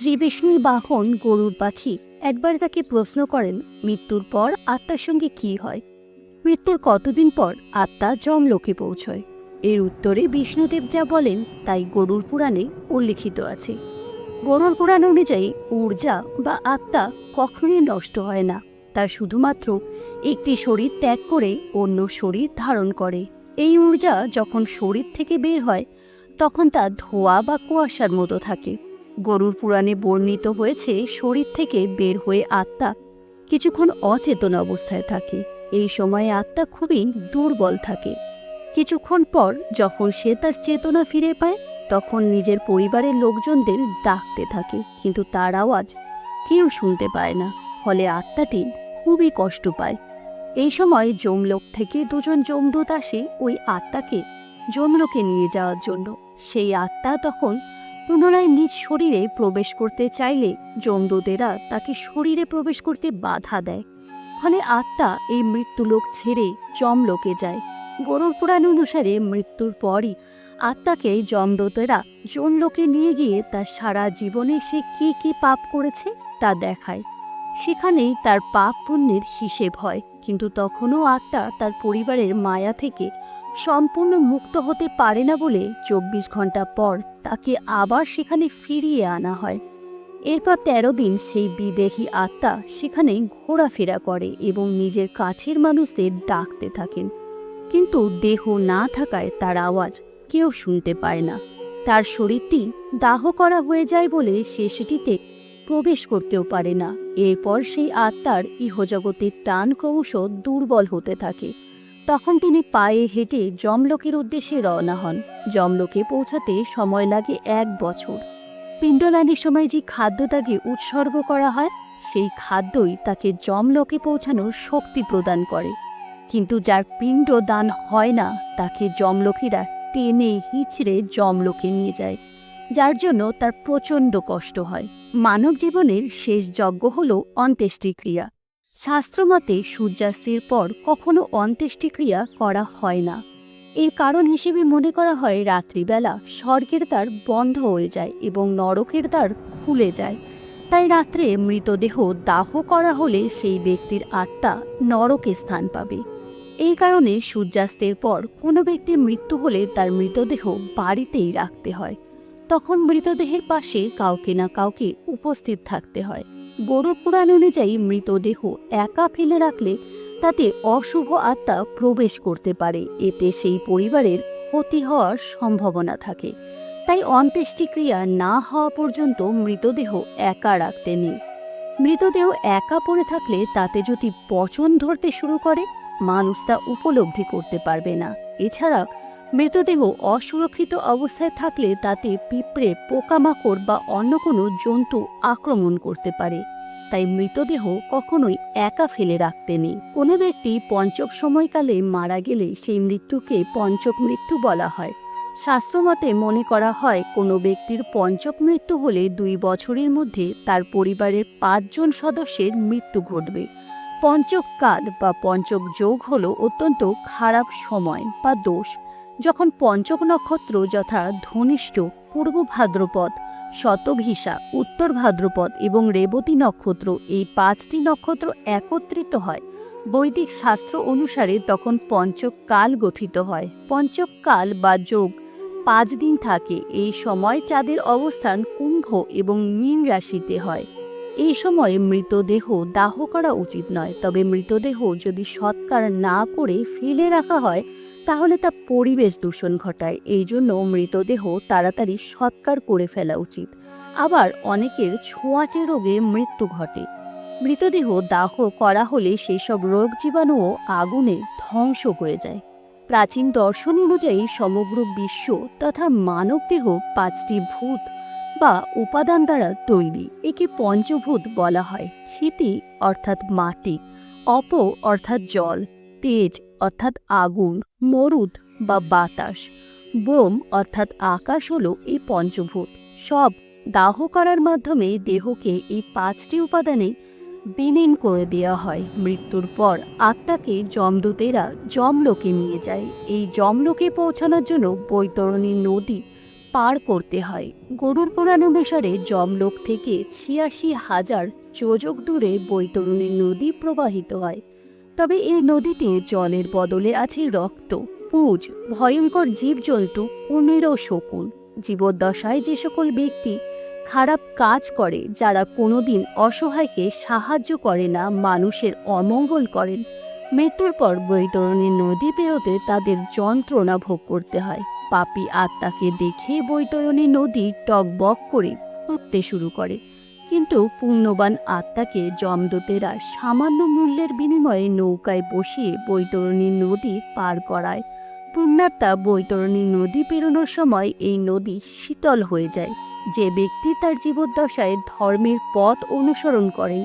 শ্রীবিষ্ণুর বাহন গরুর পাখি। একবার তাকে প্রশ্ন করেন, মৃত্যুর পর আত্মার সঙ্গে কি হয়? মৃত্যুর কতদিন পর আত্মা যমলোকে পৌঁছয়? এর উত্তরে বিষ্ণুদেব যা বলেন, তাই গরুর পুরাণে উল্লিখিত আছে। গরুর পুরাণ অনুযায়ী ঊর্জা বা আত্মা কখনোই নষ্ট হয় না। তা শুধুমাত্র একটি শরীর ত্যাগ করে অন্য শরীর ধারণ করে। এই ঊর্জা যখন শরীর থেকে বের হয়, তখন তা ধোয়া বা কুয়াশার মতো থাকে। গরুর পুরাণে বর্ণিত হয়েছে, শরীর থেকে বের হয়ে আত্মা কিছুক্ষণ অচেতন অবস্থায় থাকে। এই সময়ে আত্মা খুবই দুর্বল থাকে। কিছুক্ষণ পর যখন সে তার চেতনা ফিরে পায়, তখন নিজের পরিবারের লোকজনদের ডাকতে থাকে, কিন্তু তার আওয়াজ কেউ শুনতে পায় না। ফলে আত্মাটি খুবই কষ্ট পায়। এই সময় যমলোক থেকে দুজন যমদূত আসে ওই আত্মাকে, যমলোকে নিয়ে যাওয়ার জন্য। সেই আত্মা তখন পুনরায় নিজ শরীরে প্রবেশ করতে চাইলে যমদূতেরা তাকে শরীরে প্রবেশ করতে বাধা দেয়। ফলে আত্মা এই মৃত্যুলোক ছেড়ে যমলোকে যায়। গরুর পুরাণ অনুসারে মৃত্যুর পরই আত্মাকে যমদূতেরা যমলোকে নিয়ে গিয়ে তার সারা জীবনে সে কি কি পাপ করেছে তা দেখায়। সেখানেই তার পাপ পুণ্যের হিসেব হয়, কিন্তু তখনও আত্মা তার পরিবারের মায়া থেকে সম্পূর্ণ মুক্ত হতে পারে না বলে চব্বিশ ঘণ্টা পর তাকে আবার সেখানে ফিরিয়ে আনা হয়। এরপর তেরো দিন সেই বিদেহী আত্মা সেখানে ঘোরাফেরা করে এবং নিজের কাছের মানুষদের ডাকতে থাকেন। কিন্তু দেহ না থাকায় তার আওয়াজ কেউ শুনতে পায় না। তার শরীরটি দাহ করা হয়ে যায় বলে সে সেটিতে প্রবেশ করতেও পারে না। এরপর সেই আত্মার ইহজগতের টান ক্রমশ দুর্বল হতে থাকে। তখন তিনি পায়ে হেঁটে যমলোকের উদ্দেশ্যে রওনা হন। যমলোকে পৌঁছাতে সময় লাগে এক বছর। পিণ্ডদানের সময় যে খাদ্য তাকে উৎসর্গ করা হয়, সেই খাদ্যই তাকে যমলোকে পৌঁছানোর শক্তি প্রদান করে। কিন্তু যার পিণ্ড দান হয় না, তাকে যমলোকেরা টেনে হিচড়ে যমলোকে নিয়ে যায়, যার জন্য তার প্রচণ্ড কষ্ট হয়। মানব জীবনের শেষ যজ্ঞ হল অন্ত্যেষ্টিক্রিয়া। শাস্ত্রমতে সূর্যাস্তের পর কখনো অন্ত্যেষ্টিক্রিয়া করা হয় না। এর কারণ হিসেবে মনে করা হয় রাত্রিবেলা স্বর্গের দ্বার বন্ধ হয়ে যায় এবং নরকের দ্বার খুলে যায়। তাই রাত্রে মৃতদেহ দাহ করা হলে সেই ব্যক্তির আত্মা নরকে স্থান পাবে। এই কারণে সূর্যাস্তের পর কোনো ব্যক্তি মৃত্যু হলে তার মৃতদেহ বাড়িতেই রাখতে হয়। তখন মৃতদেহের পাশে কাউকে না কাউকে উপস্থিত থাকতে হয়। গরু পুরাণ অনুযায়ী মৃতদেহ একা ফেলে রাখলে তাতে অশুভ আত্মা প্রবেশ করতে পারে। এতে সেই পরিবারের ক্ষতি হওয়ার সম্ভাবনা থাকে। তাই অন্ত্যেষ্টিক্রিয়া না হওয়া পর্যন্ত মৃতদেহ একা রাখতে নেই। মৃতদেহ একা পড়ে থাকলে তাতে যদি পচন ধরতে শুরু করে, মানুষ তা উপলব্ধি করতে পারবে না। এছাড়া মৃতদেহ অসুরক্ষিত অবস্থায় থাকলে তাতে পিঁপড়ে, পোকামাকড় বা অন্য কোনো জন্তু আক্রমণ করতে পারে। তাই মৃতদেহ কখনোই একা ফেলে রাখতে নেই। কোনো ব্যক্তি পঞ্চক সময়কালে মারা গেলে সেই মৃত্যুকে পঞ্চক মৃত্যু বলা হয়। শাস্ত্রমতে মনে করা হয়, কোনো ব্যক্তির পঞ্চক মৃত্যু হলে দুই বছরের মধ্যে তার পরিবারের পাঁচজন সদস্যের মৃত্যু ঘটবে। পঞ্চক কাল বা পঞ্চক যোগ হলো অত্যন্ত খারাপ সময় বা দোষ। যখন পঞ্চক নক্ষত্র যথা ধনিষ্ঠ পূর্ব ভাদ্রপদ শতভিসা উত্তর ভাদ্রপদ এবং রেবতী নক্ষত্র এই পাঁচটি নক্ষত্র একত্রিত হয়। বৈদিক শাস্ত্র অনুসারে তখন পঞ্চক কাল গঠিত হয়। পঞ্চক কাল বা যোগ পাঁচ দিন থাকে। এই সময় চাঁদের অবস্থান কুম্ভ এবং মীন রাশিতে হয়। এই সময়ে মৃতদেহ দাহ করা উচিত নয়। তবে মৃতদেহ যদি সৎকার না করে ফেলে রাখা হয় তাহলে তা পরিবেশ দূষণ ঘটায়। এই জন্য মৃতদেহ তাড়াতাড়ি সৎকার করে ফেলা উচিত। আবার অনেকের ছোঁয়াচে রোগে মৃত্যু ঘটে। মৃতদেহ দাহ করা হলে সেসব রোগ জীবাণুও আগুনে ধ্বংস হয়ে যায়। প্রাচীন দর্শন অনুযায়ী সমগ্র বিশ্ব তথা মানবদেহ পাঁচটি ভূত বা উপাদান দ্বারা তৈরি। একে পঞ্চভূত বলা হয়। ক্ষিতি অর্থাৎ মাটি, অপ অর্থাৎ জল, তেজ অর্থাৎ আগুন, মরুদ বা বাতাস। বোম অর্থাৎ আকাশ হলো এই পঞ্চভূত। সব দাহ করার মাধ্যমে দেহকে এই পাঁচটি উপাদানে বিলীন করে দেওয়া হয়। মৃত্যুর পর আত্মাকে যমদূতেরা যমলোকে নিয়ে যায়। এই যমলোকে পৌঁছানোর জন্য বৈতরণী নদী পার করতে হয়। গরুর পুরাণ অনুসারে জমলোক থেকে ছিয়াশি হাজার যোজক দূরে বৈতরণী নদী প্রবাহিত হয়। তবে এই নদীতে জলের বদলে আছে রক্ত, পুজ, ভয়ঙ্কর জীবজন্তু ও শকুন জীবদ্দশায় যে সকল ব্যক্তি খারাপ কাজ করে, যারা কোনোদিন অসহায়কে সাহায্য করে না, মানুষের অমঙ্গল করেন, মৃত্যুর পর বৈতরণী নদী পেরোতে তাদের যন্ত্রণা ভোগ করতে হয়। পাপী আত্মাকে দেখে বৈতরণী নদী টকবক করে উঠতে শুরু করে। কিন্তু পুণ্যবান আত্মাকে জমদূতেরা সামান্য মূল্যের বিনিময়ে নৌকায় বসিয়ে বৈতরণী নদী পার করায়। পুণ্যাত্মা বৈতরণী নদী পেরোনোর সময় এই নদী শীতল হয়ে যায়। যে ব্যক্তি তার জীবদ্দশায় ধর্মের পথ অনুসরণ করেন,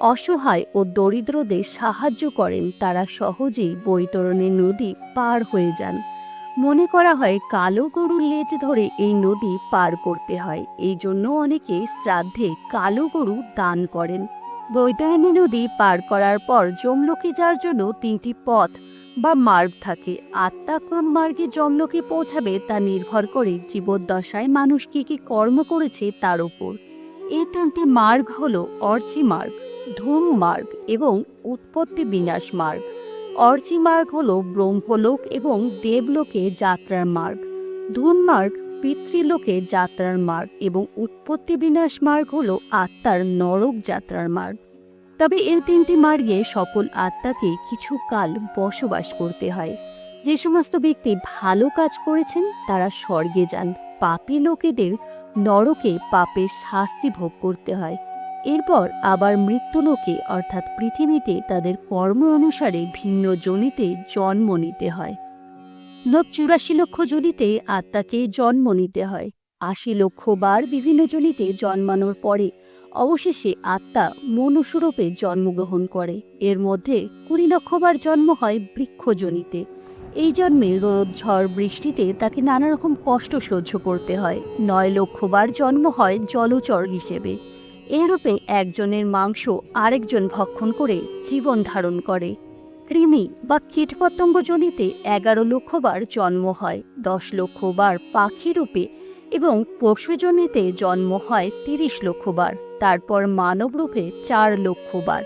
অসহায় ও দরিদ্রদের সাহায্য করেন, তারা সহজেই বৈতরণী নদী পার হয়ে যান। মনে করা হয় কালো গরুর লেজ ধরে এই নদী পার করতে হয়। এই জন্য অনেকে শ্রাদ্ধে কালো গরু দান করেন। বৈতরণী নদী পার করার পর যমলোকে যাওয়ার জন্য তিনটি পথ বা মার্গ থাকে। আত্মা কোন মার্গে যমলোকে পৌঁছাবে তা নির্ভর করে জীবদ্দশায় মানুষ কি কি কর্ম করেছে তার উপর। এই তিনটি মার্গ হল অর্চি মার্গ ধূম মার্গ এবং উৎপত্তি বিনাশ মার্গ। অর্চি মার্গ হল ব্রহ্মলোক এবং দেবলোকে যাত্রার মার্গ। ধূম মার্গ পিতৃলোকে যাত্রার মার্গ এবং উৎপত্তি বিনাশ মার্গ হল আত্মার নরক যাত্রার মার্গ। তবে এই তিনটি মার্গে সকল আত্মাকে কিছু কাল বসবাস করতে হয়। যে সমস্ত ব্যক্তি ভালো কাজ করেছেন, তারা স্বর্গে যান। পাপী লোকেদের নরকে পাপের শাস্তি ভোগ করতে হয়। এরপর আবার মৃত্যুলোকে, অর্থাৎ পৃথিবীতে তাদের কর্ম অনুসারে ভিন্ন জনিতে জন্ম নিতে হয়। লোক চুরাশি লক্ষ জনিতে আত্মাকে জন্ম নিতে হয়। আশি লক্ষ বার বিভিন্ন জনিতে জন্মানোর পরে অবশেষে আত্মা মনুষ্যরূপে জন্মগ্রহণ করে। এর মধ্যে কুড়ি লক্ষবার জন্ম হয় বৃক্ষজনিতে এই জন্মে রোদ, ঝড়, বৃষ্টিতে তাকে নানা রকম কষ্ট সহ্য করতে হয়। নয় লক্ষবার জন্ম হয় জলচর হিসেবে। এরূপে একজনের মাংস আরেকজন ভক্ষণ করে জীবন ধারণ করে। কৃমি বা কীটপতঙ্গ জনিতে এগারো লক্ষবার জন্ম হয়, দশ লক্ষবার পাখি রূপে এবং পশুজনিতে জন্ম হয় তিরিশ লক্ষবার, তারপর মানব রূপে চার লক্ষবার।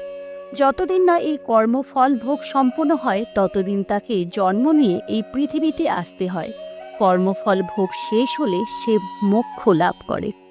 যতদিন না এই কর্মফল ভোগ সম্পন্ন হয়, ততদিন তাকে জন্ম নিয়ে এই পৃথিবীতে আসতে হয়। কর্মফল ভোগ শেষ হলে সে মোক্ষ লাভ করে।